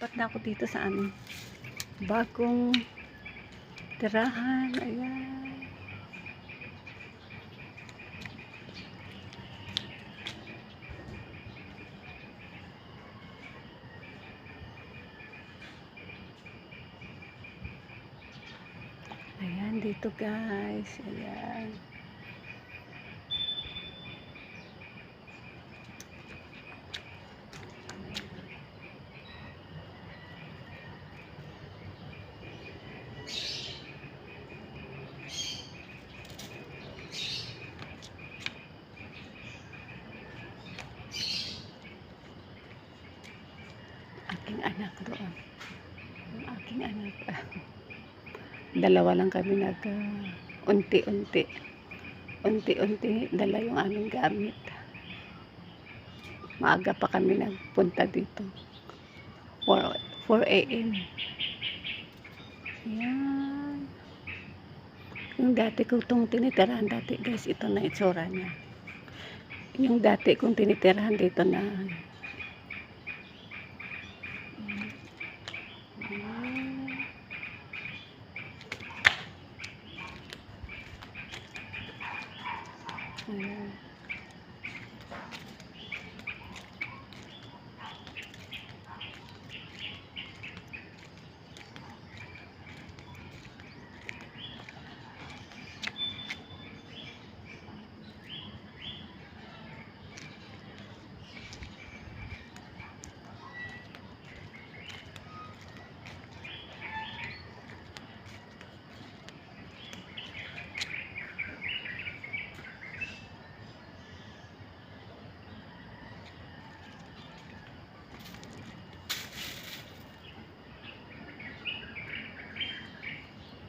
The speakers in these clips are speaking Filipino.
Pat na ako dito sa aming bagong tirahan. Ayan. Ayan, dito guys. Ayan. Aking anak doon. Yung aking anak. Dalawa lang kami nag ah, unti-unti. Unti-unti dala yung aming gamit. Maaga pa kami nagpunta dito. 4, 4 a.m. Yan. Yung dati ko itong tinitirahan dati guys, ito na itsura niya. Yung dati kong tinitirahan dito na 嗯。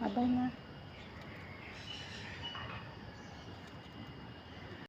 Ayan. Abay na.